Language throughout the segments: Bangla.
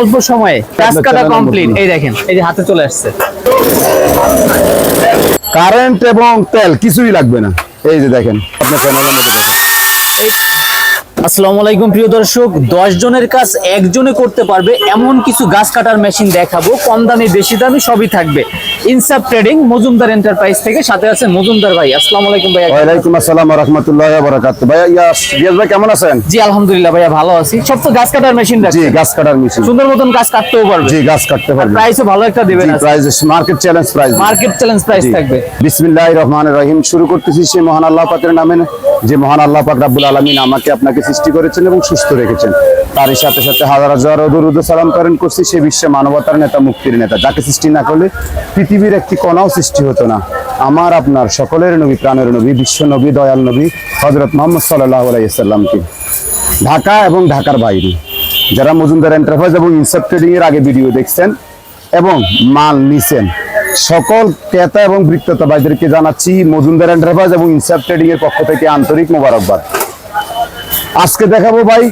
অল্প সময়ে। কাজ কাটা কমপ্লিট এই দেখেন এই যে হাতে চলে আসছে। কারেন্ট এবং তেল কিছুই লাগবে না। এই যে দেখেন আপনার চ্যানেলের মধ্যে। আসসালামু আলাইকুম প্রিয় দর্শক। দশ জনের কাজ একজনে করতে পারবে। এমন কিছু গাছ কাটার মেশিন দেখাবো। কম দামি বেশি দামি সবই থাকবে। ইনসাফ ট্রেডিং মজুমদার এন্টারপ্রাইজ থেকে সাথে আছে মজুমদার ভাই। আসসালামু আলাইকুম ভাই ওয়ালাইকুম আসসালাম রহমতুল্লাহ বরাকাত ভাইয়া ইয়াস রিয়াজ ভাই কেমন আছেন? জি আলহামদুলিল্লাহ ভাইয়া ভালো আছি। সব তো গাছ কাটার মেশিন জি রাখছে গাছ কাটার মেশিন সুন্দর মতন গাছ কাটতেও পারবে। জি গাছ কাটতে পারবেন প্রাইসও ভালো একটা দেবেন জি price market challenge price market challenge price থাকবে। বিসমিল্লাহ রহমান রহিম। শুরু করতেছি সেই মহান আল্লাহ পাকের নামে। যে মহান আল্লাহ পাক রাব্বুল আলামিন আমাকে আপনাকে সৃষ্টি করেছেন এবং সুস্থ রেখেছেন। তারই সাথে সাথে হাজার হাজার দরুদ সালাম করেন করছি, সে বিশ্বে মানবতার নেতা, মুক্তির নেতা। যাকে সৃষ্টি না করলে পৃথিবীর একটি কণাও সৃষ্টি হতো না। আমার, আপনার সকলের নবী, প্রাণের নবী, বিশ্ব নবী, দয়াল নবী হজরত মোহাম্মদ সাল্লাহ আলাইসাল্লামকে ঢাকা এবং ঢাকার বাইরে। যারা মজুমদার এন্টারপ্রাইজ এবং ইনসাপ ট্রেডিং এর আগে ভিডিও দেখছেন এবং মাল নিছেন, সকল ক্রেতা এবং বিক্রেতা ভাইদেরকে জানাচ্ছি, মজুমদার এন্টারপ্রাইজ এবং ইনসাপ ট্রেডিং এর পক্ষ থেকে আন্তরিক মোবারকবাদ। আজকে দেখাবো ভাই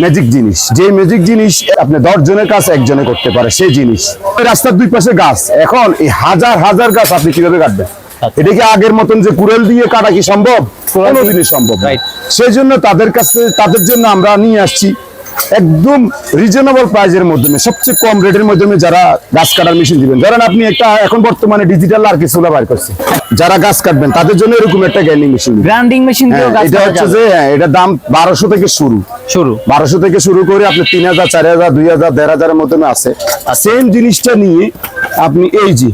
ম্যাজিক জিনিস। যে ম্যাজিক জিনিস আপনি দশ জনের কাছে একজনে করতে পারে সেই জিনিস। রাস্তার দুই পাশে গাছ। এখন এই হাজার হাজার গাছ আপনি কীভাবে কাটবেন? এটা কি আগের মতন যে কুড়েল দিয়ে কাটা কি সম্ভব? কোনোদিনই সম্ভব সেই জন্য তাদের কাছে তাদের জন্য আমরা নিয়ে আসছি একদম রিজনেবল প্রাইজের মাধ্যমে সবচেয়ে কম রেটের মাধ্যমে যারা গাছ কাটার মেশিন দিবেন। ধরেন আপনি একটা এখন বর্তমানে ডিজিটাল আর কিছু বার করছে। যারা গাছ কাটবেন তাদের জন্য এরকম একটা গ্যান্ডিং মেশিন গ্রাইন্ডিং মেশিন এটা হচ্ছে যে হ্যাঁ, এটার দাম বারোশো থেকে শুরু। শুরু। বারোশো থেকে শুরু করে আপনি তিন হাজার চার হাজার দুই হাজার দেড় হাজারের মধ্যে আছে। সেম জিনিসটা নিয়ে আপনি এই যে.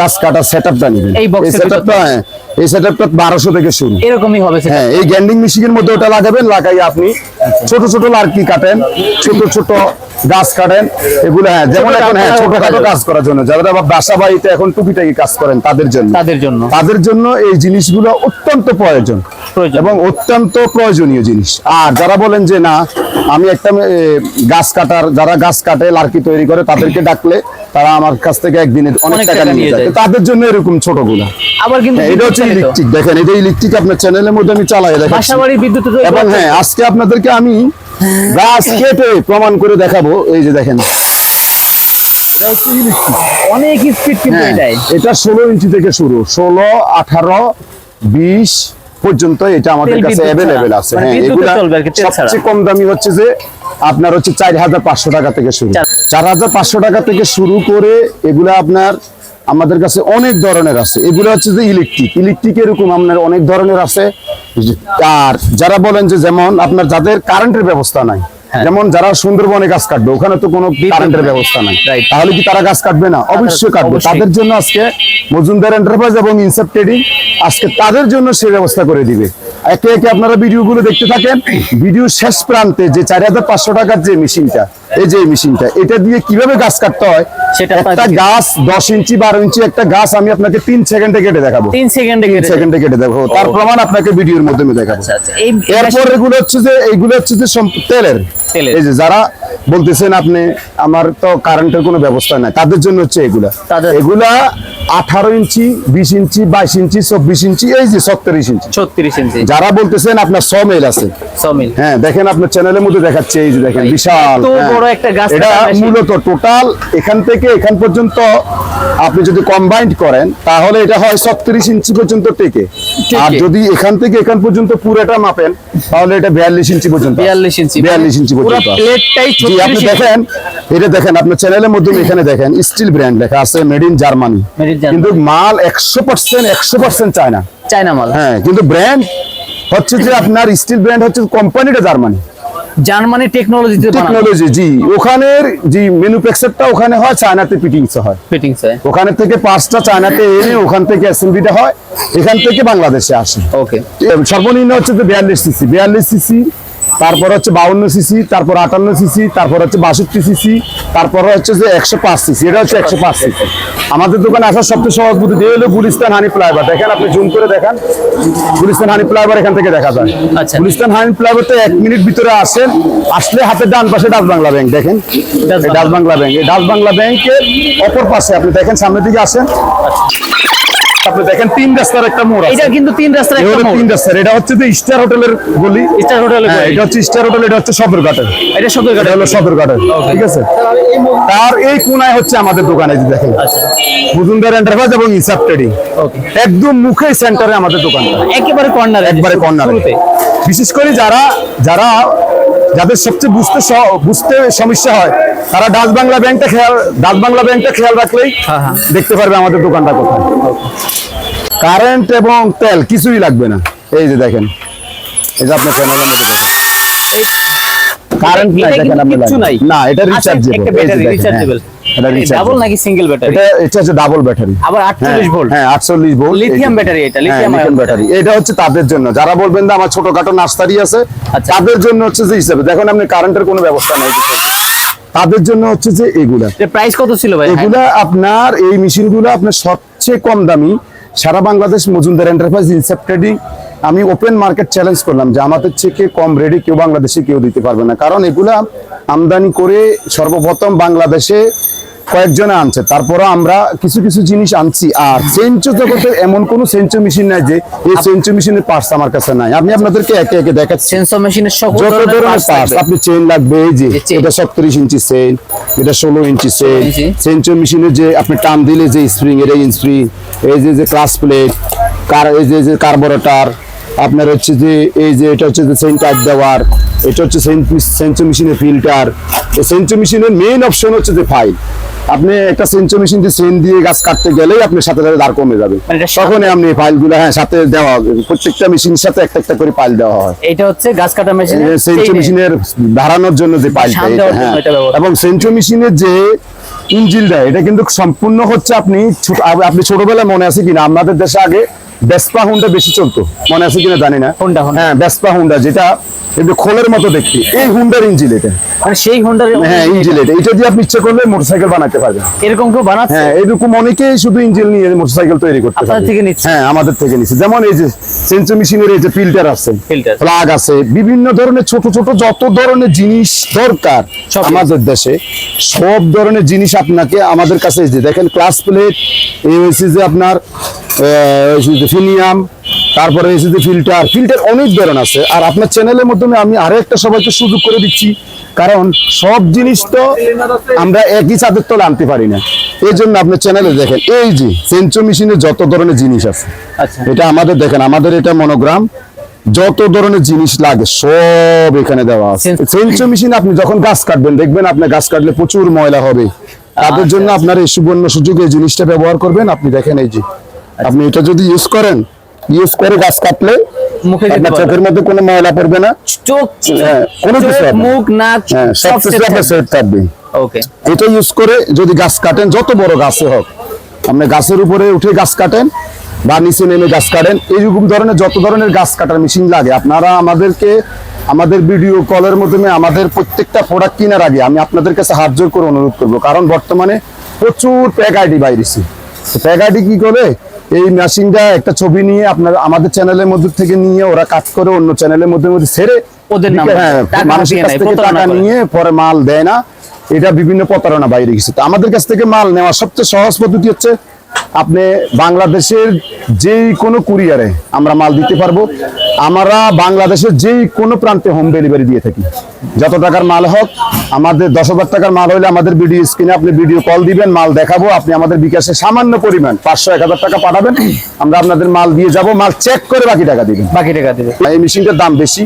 গাছ কাটার সেট আপটা নেবেন। এই ভিতর? হ্যাঁ এই সেটআপটা বারোশো থেকে শুরু। এরকমই হবে হ্যাঁ এই গ্যান্ডিং মেশিনের মধ্যে ওটা লাগাবেন লাগাই আপনি ছোট ছোট লার্কি কাটেন ছোট ছোট গাছ কাটেন এগুলো হ্যাঁ যেমন এখন হ্যাঁ ছোটখাটো কাজ। করার জন্য। যারা আবার বাসা বাড়িতে এখন টুকিটাকি কাজ করেন তাদের জন্য। তাদের জন্য। তাদের জন্য এই জিনিসগুলো অত্যন্ত প্রয়োজন। এবং অত্যন্ত প্রয়োজনীয় জিনিস। আর যারা বলেন যে না আমি একটা গাছ কাটার যারা গাছ কাটে লার্কি তৈরি করে তাদেরকে ডাকলে তারা আমার কাছ থেকে একদিনে অনেক টাকা নিয়ে যায়। তাদের জন্য এরকম ছোটগুলা। আবার কিন্তু হ্যাঁ, এটা হচ্ছে বিদ্যুৎ চালিত। ইলেকট্রিক। দেখেন এটা ইলেকট্রিক আপনার চ্যানেলের মধ্যে আমি চালাই দেখাচ্ছি। বিদ্যুৎ এবং হ্যাঁ আজকে আপনাদেরকে আমি গাছ কেটে প্রমাণ করে দেখাবো এই যে দেখেন। অনেক স্পিড কিন্তু হ্যাঁ, এটা ষোলো ইঞ্চি থেকে শুরু। ষোলো আঠারো বিশ পর্যন্ত এটা আমাদের কাছে অ্যাভেলেবেল আছে। মানে হ্যাঁ এগুলা। সবচেয়ে কম দামি হচ্ছে যে আপনার হচ্ছে চার হাজার পাঁচশো টাকা থেকে শুরু। চার হাজার পাঁচশো টাকা থেকে শুরু করে এগুলা আপনার আমাদের কাছে অনেক ধরনের আছে এগুলো হচ্ছে যে ইলেকট্রিক ইলেকট্রিক এরকম আপনার অনেক ধরনের আছে আর যারা বলেন যে যেমন আপনার যাদের কারেন্টের ব্যবস্থা নাই। যেমন যারা সুন্দরবনে গাছ কাটবে ওখানে তো কোনো কারেন্টের ব্যবস্থা নাই। তাহলে কি তারা গাছ কাটবে না? অবশ্যই কাটবে। তাদের জন্য আজকে মজুমদার এন্টারপ্রাইজ এবং ইনসেপ ট্রেডিং আজকে তাদের জন্য সে ব্যবস্থা করে দিবে। একে একে আপনারা ভিডিওগুলো দেখতে থাকেন। ভিডিও শেষ প্রান্তে যে চার হাজার পাঁচশো টাকার যে মেশিনটা এই যে মেশিনটা এটা দিয়ে কীভাবে গাছ কাটতে হয়? সেটা একটা গাছ দশ ইঞ্চি বারো ইঞ্চি একটা গাছ আমি আপনাকে তিন সেকেন্ডে কেটে দেখাবো। তিন সেকেন্ডে তিন কেটে সেকেন্ডে কেটে দেখাবো। তার প্রমাণ আপনাকে ভিডিওর মাধ্যমে দেখাবো। আচ্ছা আচ্ছা এরপর এগুলো হচ্ছে যে এইগুলো হচ্ছে যে তেলের। এই যারা বলতেছেন আপনি আমার তো কারেন্টের কোনো ব্যবস্থা নাই। তাদের জন্য হচ্ছে এগুলা। এগুলা আঠারো ইঞ্চি বিশ ইঞ্চি বাইশ ইঞ্চি চব্বিশ ইঞ্চি এই যে সত্তরিশ ইঞ্চি। ছত্রিশ ইঞ্চি। যারা বলতেছেন আপনার ছ মেল আছে। হ্যাঁ দেখেন আপনার চ্যানেলের মধ্যে দেখাচ্ছে এই যে দেখেন বিশাল হ্যাঁ। এটা মূলত টোটাল এখান থেকে এখান পর্যন্ত আপনি যদি কম্বাইন্ড করেন তাহলে এটা হয় ছত্রিশ ইঞ্চি পর্যন্ত টেকে। আর যদি এখান থেকে এখান পর্যন্ত পুরোটা মাপেন তাহলে এটা বিয়াল্লিশ ইঞ্চি পর্যন্ত বিয়াল্লিশ ইঞ্চি। বিয়াল্লিশ ইঞ্চি পুরো পর্যন্ত জি আপনি দেখেন এটা দেখেন আপনার চ্যানেলের মধ্যে এখানে দেখেন স্টিল ব্র্যান্ড লেখা আছে মেড ইন জার্মানি কিন্তু মাল একশো পার্সেন্ট একশো পার্সেন্ট চায়না। চায়না মাল। হ্যাঁ কিন্তু ব্র্যান্ড হচ্ছে যে আপনার স্টিল ব্র্যান্ড হচ্ছে কোম্পানিটা জার্মানি জার্মানি টেকনোলজিতে টেকনোলজি জি। ওখানের যে ম্যানুফ্যাকচারটা ওখানে হয় চায়নাতে ফিটিংস হয়। ফিটিংস হয় ওখানে থেকে পাঁচটা চায়নাতে এনে ওখান থেকে অ্যাসেম্বলিটা হয় এখান থেকে বাংলাদেশে আসে। ওকে সর্বনিম্ন হচ্ছে যে বিয়াল্লিশ সিসি বিয়াল্লিশ সিসি তারপর হচ্ছে বাউন্ন সিসি তারপর আটান্ন সিসি তারপর হচ্ছে বাষট্টি সিসি তারপর হচ্ছে যে একশো পাঁচ সিসি এটা হচ্ছে একশো পাঁচ সিসি। আমাদের দোকানে আসার সবচেয়ে সহজ বুদ্ধি দিয়ে হলো গুলিস্তান হানি ফ্লাইভার দেখেন আপনি জুম করে দেখান। গুলিস্তান হানি ফ্লাইভার এখান থেকে দেখা যায়। আচ্ছা। গুলিস্তান হানি ফ্লাইভারতে এক মিনিট ভিতরে আসেন আসলে হাতের ডান পাশে ডাচ বাংলা ব্যাংক দেখেন। ডাচ বাংলা। ব্যাংক এই ডাচ বাংলা ব্যাংকের অপর পাশে আপনি দেখেন সামনের দিকে আসেন। আপনি দেখেন তিন রাস্তার একটা মোড় এটা কিন্তু তিন রাস্তার একটা মোড়। তিন রাস্তার এটা হচ্ছে যে স্টার হোটেলের গলি। স্টার হোটেলে হ্যাঁ এটা হচ্ছে স্টার হোটেল এটা হচ্ছে সদরঘাটের এটা সদরঘাট হলো সদরঘাটের ঠিক আছে? তার এই কোনায় হচ্ছে আমাদের দোকান এই যে দেখেন। আচ্ছা। মজুমদার এন্টারপ্রাইজ এবং ইনসাফ ট্রেডিং ওকে একদম মুখে সেন্টারে আমাদের দোকানটা। একেবারে কর্নার একবারে কর্নার বিশেষ করে যারা যারা যাদের সবচেয়ে বুঝতে বুঝতে সমস্যা হয় তারা ডাচ বাংলা ব্যাংকটা খেয়াল ডাচ বাংলা ব্যাংকটা খেয়াল রাখলেই হ্যাঁ, হ্যাঁ। দেখতে পারবে আমাদের দোকানটা কোথায়। কারেন্ট এবং তেল কিছুই লাগবে না। এই যে দেখেন এই যে আপনার চ্যানেলের মধ্যে দেখেন। কারেন্ট নাই দেখেন আপনি না এটা আচ্ছা, রিচার্জেবল রিচার্জেবল এটা ডাবল নাকি সিঙ্গেল ব্যাটারি এটা এটা হচ্ছে ডাবল ব্যাটারি আবার 48 ভোল্ট হ্যাঁ 48 ভোল্ট লিথিয়াম ব্যাটারি এটা লিথিয়াম লিথিয়াম ব্যাটারি এটা হচ্ছে তাদের জন্য। যারা বলবেন যে আমার ছোটখাটো নার্সারি আছে আচ্ছা। তাদের জন্য হচ্ছে যে হিসাবে দেখুন আপনি কারেন্টের কোনো ব্যবস্থা নেই। তাদের জন্য হচ্ছে যে এগুলা। এর প্রাইস কত ছিল ভাই? এগুলা আপনার এই মেশিনগুলো আপনার সবচেয়ে কম দামি সারা বাংলাদেশ মজুমদার এন্টারপ্রাইজ ইনসেপ ট্রেডিং আমি ওপেন মার্কেট চ্যালেঞ্জ করলাম যে আমাদের থেকে কম রেডি কেউ বাংলাদেশে কেউ দিতে পারবে না। কারণ এগুলা আমদানি করে সর্বপ্রথম বাংলাদেশে কয়েকজনে আনছে তারপরে আমরা কিছু কিছু জিনিস আনছি। আর সেঞ্চো জগতে এমন কোনো সেঞ্চো মেশিন নাই যে এই সেঞ্চো মেশিনের পার্টস আমার কাছে নাই। আমি আপনাদেরকে একে একে দেখাচ্ছি। সেন্সর মেশিনের সকল যত ধরনের পার্টস আপনি চেন লাগবে এই যে এটা সত্তরিশ ইঞ্চি চেন এটা ষোলো ইঞ্চি চেন ইঞ্চি। সেঞ্চুর মেশিনের যে আপনি টান দিলে যে স্প্রিং এটা স্প্রিং এই যে যে ক্লাস প্লেট কার এই যে যে কার্বোরেটর আপনার হচ্ছে যে এই যে এটা হচ্ছে যে সেন্ট টাইপ দেওয়ার এটা হচ্ছে সেঞ্চু মেশিনের ফিল্টার এই সেঞ্চু মেশিনের মেইন অপশন হচ্ছে যে ফাইল আপনি একটা সেঞ্চু মেশিন দিয়ে চেন দিয়ে গাছ কাটতে গেলেই আপনি সাথে সাথে দাঁড় কমে যাবে। মানে তখনই আপনি ফাইলগুলো হ্যাঁ সাথে দেওয়া হবে। প্রত্যেকটা মেশিনের সাথে একটা একটা করে ফাইল দেওয়া হয়। এটা হচ্ছে গাছ কাটা মেশিন সেন্ট্রো মেশিনের দাঁড়ানোর জন্য যে এটা হ্যাঁ। এবং সেন্ট্রো মেশিনের যে ইঞ্জিনটা এটা কিন্তু সম্পূর্ণ হচ্ছে আপনি আপনি ছোটবেলায় মনে আছে কিনা? আমাদের দেশে আগে বেসপা হুন্ডা বেশি চলতো। মনে আছে কিনা জানি না। Honda। হ্যাঁ বেসপা হুন্ডা যেটা একটু খোলের মতো দেখতে। এই হুন্ডার ইঞ্জিন এটা। মানে সেই হোন্ডার হ্যাঁ ইঞ্জিন এটা। এটা। দিয়ে আপনি ইচ্ছে করলে মোটরসাইকেল বানাতে পারবেন। এরকম কেউ বানাচ্ছে? হ্যাঁ এরকম অনেকেই শুধু ইঞ্জিন নিয়ে মোটরসাইকেল তৈরি করতে আপনাদের পারে থেকে নিচ্ছে? হ্যাঁ আমাদের থেকে নিচ্ছে। যেমন এই যে সেন্সর মেশিনের এই যে ফিল্টার আছে Filter। প্লাগ আছে বিভিন্ন ধরনের ছোট ছোট যত ধরনের জিনিস দরকার সব আমাদের দেশে সব ধরনের জিনিস আপনাকে আমাদের কাছে যে দেখেন ক্লাস প্লেট এই হয়েছে যে আপনার ফিনিয়াম তারপরে হয়েছে ফিল্টার। ফিল্টার অনেক ধরন আছে। আর আপনার চ্যানেলের মাধ্যমে আমি আরও একটা সবাইকে সুযোগ করে দিচ্ছি। কারণ সব জিনিস তো আমরা একই চাঁদের তলে আনতে পারি না। এই জন্য আপনার চ্যানেলে দেখেন এই যে সেঞ্চো মেশিনের যত ধরনের জিনিস আছে আচ্ছা। এটা আমাদের দেখেন আমাদের এটা মনোগ্রাম যত ধরনের জিনিস লাগে সব এখানে দেওয়া আছে। সেন্সর মেশিন আপনি যখন গাছ কাটবেন দেখবেন আপনি গাছ কাটলে প্রচুর ময়লা হবে। তাদের জন্য আচ্ছা। আপনার এই সুবর্ণ সুযোগে এই জিনিসটা ব্যবহার করবেন। আপনি দেখেন এই যে আপনি এটা যদি ইউজ করেন ইউজ করে গাছ কাটলে। চোখের মধ্যে কোনো ময়লা পড়বে না। চোখ হ্যাঁ, কোনো কিছু মুখ নাক হ্যাঁ সব সব কিছু আপনার সেট থাকবে। ওকে এটা ইউজ করে যদি গাছ কাটেন যত বড় গাছে হোক আপনি গাছের উপরে উঠে গাছ কাটেন বা নিচে নেমে গাছ কাটেন এইরকম ধরনের যত ধরনের গাছ কাটার মেশিন লাগে আপনারা আমাদেরকে আমাদের ভিডিও কলের মাধ্যমে আমাদের প্রত্যেকটা প্রোডাক্ট কেনার আগে আমি আপনাদের কাছে হাত জোর করে অনুরোধ করব। কারণ বর্তমানে প্রচুর প্যাক আইডি বাইরেছে প্যাক আইডি কি করে? এই মেশিনটা একটা ছবি নিয়ে আপনার আমাদের চ্যানেলের মধ্যে থেকে নিয়ে ওরা কাজ করে অন্য চ্যানেলের মধ্যে মধ্যে ছেড়ে ওদের হ্যাঁ মানুষের কাছ থেকে টাকা নিয়ে পরে মাল দেয় না। এটা বিভিন্ন প্রতারণা বাইরে গেছে। তো আমাদের কাছ থেকে মাল নেওয়া সবচেয়ে সহজ পদ্ধতি হচ্ছে আপনি বাংলাদেশের যেই কোনো কুরিয়ারে আমরা মাল দিতে পারব। আমরা বাংলাদেশের যেই কোনো প্রান্তে হোম ডেলিভারি দিয়ে থাকি। যত টাকার মাল হোক আমাদের দশ হাজার টাকার মাল হলে আমাদের ভিডিও স্ক্রিনে আপনি ভিডিও কল দিবেন মাল দেখাবো আপনি আমাদের বিকাশে সামান্য পরিমাণ পাঁচশো এক হাজার টাকা পাঠাবেন। আমরা আপনাদের মাল দিয়ে যাব মাল চেক করে বাকি টাকা দিবেন। বাকি টাকা দিবে এই মেশিনটার দাম বেশি।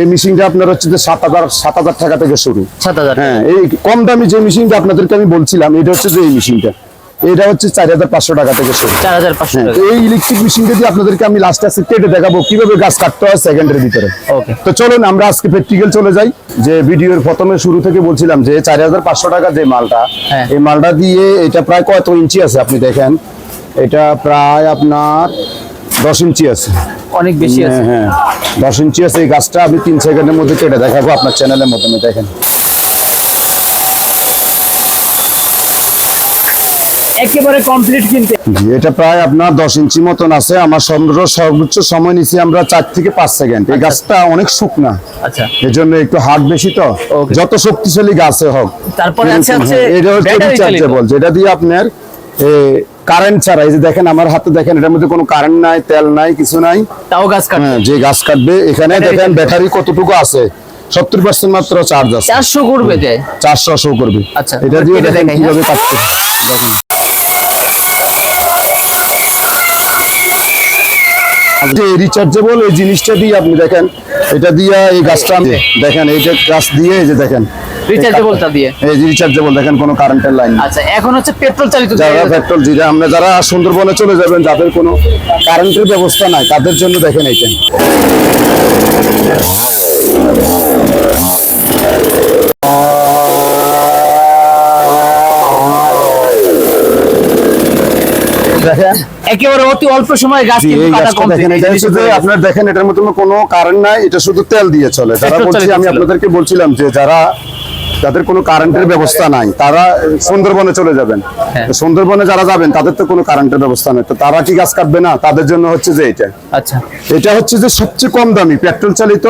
এই মেশিনটা আপনার হচ্ছে যে সাত হাজার সাত হাজার টাকা থেকে শুরু। সাত হাজার। হ্যাঁ এই কম দামি যে মেশিনটা আপনাদেরকে আমি বলছিলাম এটা হচ্ছে যে এই মেশিনটা। এটা হচ্ছে চার হাজার পাঁচশো টাকা থেকে শুরু। চার হাজার পাঁচশো হ্যাঁ, এই ইলেকট্রিক মেশিনটা দিয়ে আপনাদেরকে আমি লাস্ট আসে কেটে দেখাবো কীভাবে গাছ কাটতে হয় সেকেন্ডের ভিতরে। তো চলুন আমরা আজকে প্র্যাকটিক্যাল চলে যাই। যে ভিডিওর প্রথমে শুরু থেকে বলছিলাম যে চার হাজার পাঁচশো টাকা যে মালটা হ্যাঁ। এই মালটা দিয়ে এটা প্রায় কত ইঞ্চি আছে আপনি দেখেন? এটা প্রায় আপনার দশ ইঞ্চি আছে। অনেক বেশি আছে। হ্যাঁ। হ্যাঁ দশ ইঞ্চি আছে এই গাছটা আমি তিন সেকেন্ডের মধ্যে কেটে দেখাবো আপনার চ্যানেলের মাধ্যমে দেখেন। একেবারে কমপ্লিট কিনতে। এটা প্রায় আপনার দশ ইঞ্চি মতন আছে। আমার সর্ব সর্বোচ্চ সময় নিছি আমরা চার থেকে পাঁচ সেকেন্ড। এই গাছটা অনেক শুকনা। আচ্ছা। এই জন্য একটু হার্ড বেশি তো। যত শক্তিশালী গাছে হোক। তারপরে আছে হ্যাঁ, এটা হচ্ছে রিচার্জেবল যেটা দিয়ে আপনার কারেন্ট ছাড়া এই যে দেখেন আমার হাতে দেখেন এটার মধ্যে কোনো কারেন্ট নাই তেল নাই কিছু নাই। তাও গাছ কাটবে। হ্যাঁ যে গাছ কাটবে এখানে দেখেন ব্যাটারি কতটুকু আছে। সত্তর পার্সেন্ট মাত্র চার্জ আছে। চারশো করবে চারশো করবে। আচ্ছা, এটা দিয়ে দেখেন কীভাবে কাটছে দেখেন। যে রিচার্জেবল এই জিনিসটা দিয়ে আপনি দেখেন এটা দিয়ে এই গাছটা দেখেন এই যে গাছ দিয়ে এই যে দেখেন Rechargeable টা দিয়ে। এই যে রিচার্জেবল দেখেন কোনো কারেন্টের লাইন আচ্ছা এখন হচ্ছে পেট্রোল চালিত যারা পেট্রোল যেটা আমরা যারা সুন্দরবনে চলে যাবেন যাদের কোনো কারেন্টের ব্যবস্থা নাই তাদের জন্য দেখেন এইটা। দেখেন একেবারে অতি অল্প সময়ে গাছ কিন্তু কাটা কম complete। দেখেন এটা শুধু যে আপনার দেখেন এটার মধ্যে কোনো কারণ নাই এটা শুধু তেল দিয়ে চলে। যারা বলছি আমি আপনাদেরকে বলছিলাম যে যারা যাদের কোনো কারেন্টের ব্যবস্থা নাই। তারা সুন্দরবনে চলে যাবেন। হ্যাঁ। সুন্দরবনে যারা যাবেন তাদের তো কোনো কারেন্টের ব্যবস্থা নেই। তো তারা কি গাছ কাটবে না? তাদের জন্য হচ্ছে যে এটা। আচ্ছা। এটা হচ্ছে যে সবচেয়ে কম দামি পেট্রোল চালিত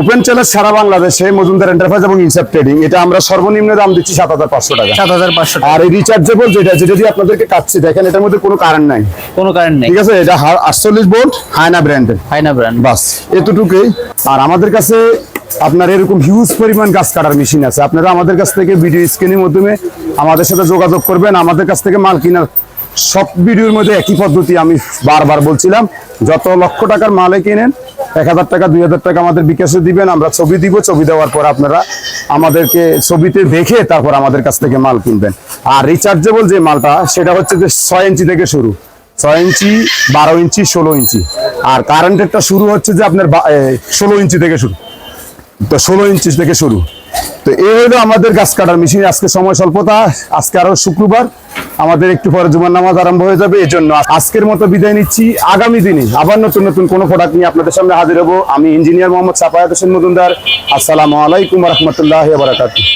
ওপেন চ্যালেঞ্জ সারা বাংলাদেশে মজুমদার এন্টারপ্রাইজ এবং ইনসাপ ট্রেডিং এটা আমরা সর্বনিম্ন দাম দিচ্ছি সাত হাজার পাঁচশো টাকা। সাত হাজার পাঁচশো আর এই রিচার্জেবল যেটা যেটা দিয়ে আপনাদেরকে কাটছি দেখেন এটার মধ্যে কোনো কারেন্ট নাই। কোনো কারেন্ট নেই। ঠিক আছে? এটা আটচল্লিশ ভোল্ট হায়না ব্র্যান্ডের হয় না ব্র্যান্ড বাস এতটুকুই। আর আমাদের কাছে আপনার এরকম হিউজ পরিমাণ গাছ কাটার মেশিন আছে। আপনারা আমাদের কাছ থেকে ভিডিও স্ক্রিনের মাধ্যমে আমাদের সাথে যোগাযোগ করবেন। আমাদের কাছ থেকে মাল কেনার সব ভিডিওর মধ্যে একই পদ্ধতি আমি বারবার বলছিলাম। যত লক্ষ টাকার মালে কিনেন, এক হাজার টাকা, দুই হাজার টাকা আমাদের বিকাশে দিবেন। আমরা ছবি দিব, ছবি দেওয়ার পর আপনারা আমাদেরকে ছবিতে দেখে তারপর আমাদের কাছ থেকে মাল কিনবেন। আর রিচার্জেবল যে মালটা, সেটা হচ্ছে যে ছয় ইঞ্চি থেকে শুরু। ছয় ইঞ্চি, বারো ইঞ্চি, ষোলো ইঞ্চি। আর কারেন্টেরটা শুরু হচ্ছে যে আপনার ষোলো ইঞ্চি থেকে শুরু। তো ষোলো ইঞ্চি থেকে শুরু। তো এই হলো আমাদের গাছ কাটার মেশিন আজকে সময় স্বল্পতা, আজকে আরও শুক্রবার। আমাদের একটু পরে জুমার নামাজ আরম্ভ হয়ে যাবে এই জন্য আজকের মতো বিদায় নিচ্ছি। আগামী দিনে আবার নতুন নতুন কোনো প্রোডাক্ট নিয়ে আপনাদের সামনে হাজির হব। আমি ইঞ্জিনিয়ার মোহাম্মদ সাফায়াত হোসেন মজুমদার। আসসালামু আলাইকুম রহমতুল্লাহ বারাকাতুহ।